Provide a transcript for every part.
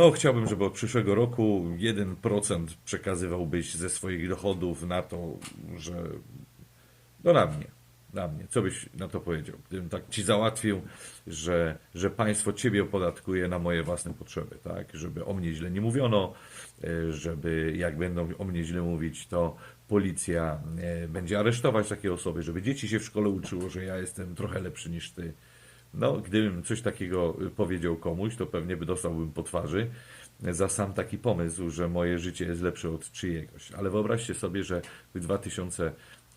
No, chciałbym, żeby od przyszłego roku 1% przekazywałbyś ze swoich dochodów na to, że. No na mnie. Na mnie. Co byś na to powiedział? Gdybym tak ci załatwił, że, że państwo ciebie opodatkuje na moje własne potrzeby, tak? Żeby o mnie źle nie mówiono, e, żeby jak będą o mnie źle mówić, to policja e, będzie aresztować takie osoby, żeby dzieci się w szkole uczyło, że ja jestem trochę lepszy niż ty. No, gdybym coś takiego y, powiedział komuś, to pewnie by dostałbym po twarzy za sam taki pomysł, że moje życie jest lepsze od czyjegoś. Ale wyobraźcie sobie, że w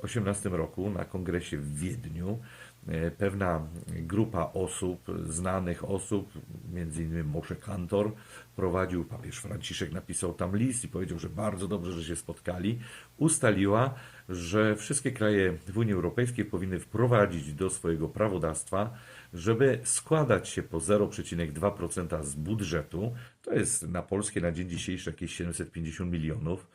2018 roku na kongresie w Wiedniu e, pewna grupa osób, znanych osób, między innymi Moshe Kantor, prowadził, papież Franciszek napisał tam list i powiedział, że bardzo dobrze, że się spotkali, ustaliła, że wszystkie kraje w Unii Europejskiej powinny wprowadzić do swojego prawodawstwa, żeby składać się po 0,2% z budżetu, to jest na polskie na dzień dzisiejszy jakieś 750 milionów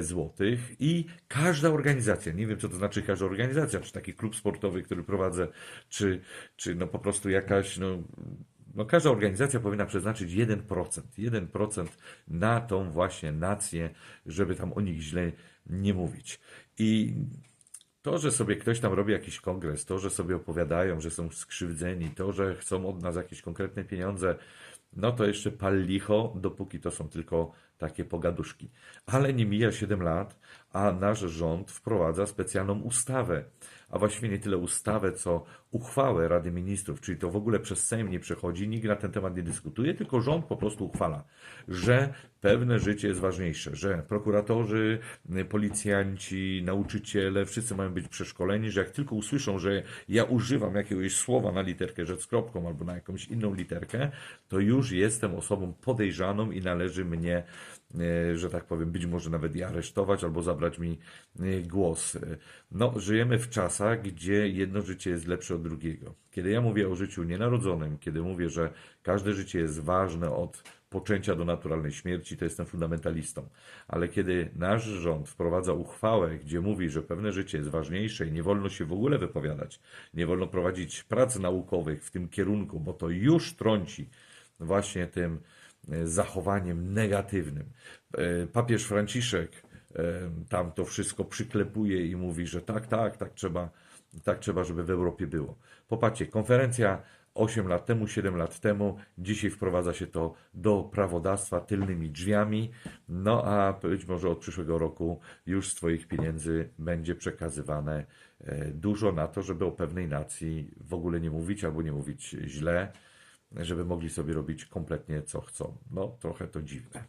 złotych i każda organizacja, nie wiem co to znaczy każda organizacja, czy taki klub sportowy, który prowadzę, czy, czy no po prostu jakaś, no, no każda organizacja powinna przeznaczyć 1%, 1% na tą właśnie nację, żeby tam o nich źle nie mówić. I to, że sobie ktoś tam robi jakiś kongres, to, że sobie opowiadają, że są skrzywdzeni, to, że chcą od nas jakieś konkretne pieniądze, no to jeszcze pal licho, dopóki to są tylko takie pogaduszki. Ale nie mija 7 lat, a nasz rząd wprowadza specjalną ustawę, a właściwie nie tyle ustawę, co uchwałę Rady Ministrów, czyli to w ogóle przez Sejm nie przechodzi, nikt na ten temat nie dyskutuje, tylko rząd po prostu uchwala, że pewne życie jest ważniejsze, że prokuratorzy, policjanci, nauczyciele, wszyscy mają być przeszkoleni, że jak tylko usłyszą, że ja używam jakiegoś słowa na literkę rzecz z kropką albo na jakąś inną literkę, to już jestem osobą podejrzaną i należy mnie, że tak powiem, być może nawet i aresztować albo zabrać mi e, głos. No, żyjemy w czasach, gdzie jedno życie jest lepsze od drugiego. Kiedy ja mówię o życiu nienarodzonym, kiedy mówię, że każde życie jest ważne od poczęcia do naturalnej śmierci, to jestem fundamentalistą. Ale kiedy nasz rząd wprowadza uchwałę, gdzie mówi, że pewne życie jest ważniejsze i nie wolno się w ogóle wypowiadać, nie wolno prowadzić prac naukowych w tym kierunku, bo to już trąci właśnie tym e, zachowaniem negatywnym. E, Papież Franciszek e, tam to wszystko przyklepuje i mówi, że tak, tak, tak trzeba, tak trzeba, żeby w Europie było. Popatrzcie, konferencja 8 lat temu, 7 lat temu, dzisiaj wprowadza się to do prawodawstwa tylnymi drzwiami, no a być może od przyszłego roku już z Twoich pieniędzy będzie przekazywane e, dużo na to, żeby o pewnej nacji w ogóle nie mówić albo nie mówić źle, żeby mogli sobie robić kompletnie co chcą. No, trochę to dziwne.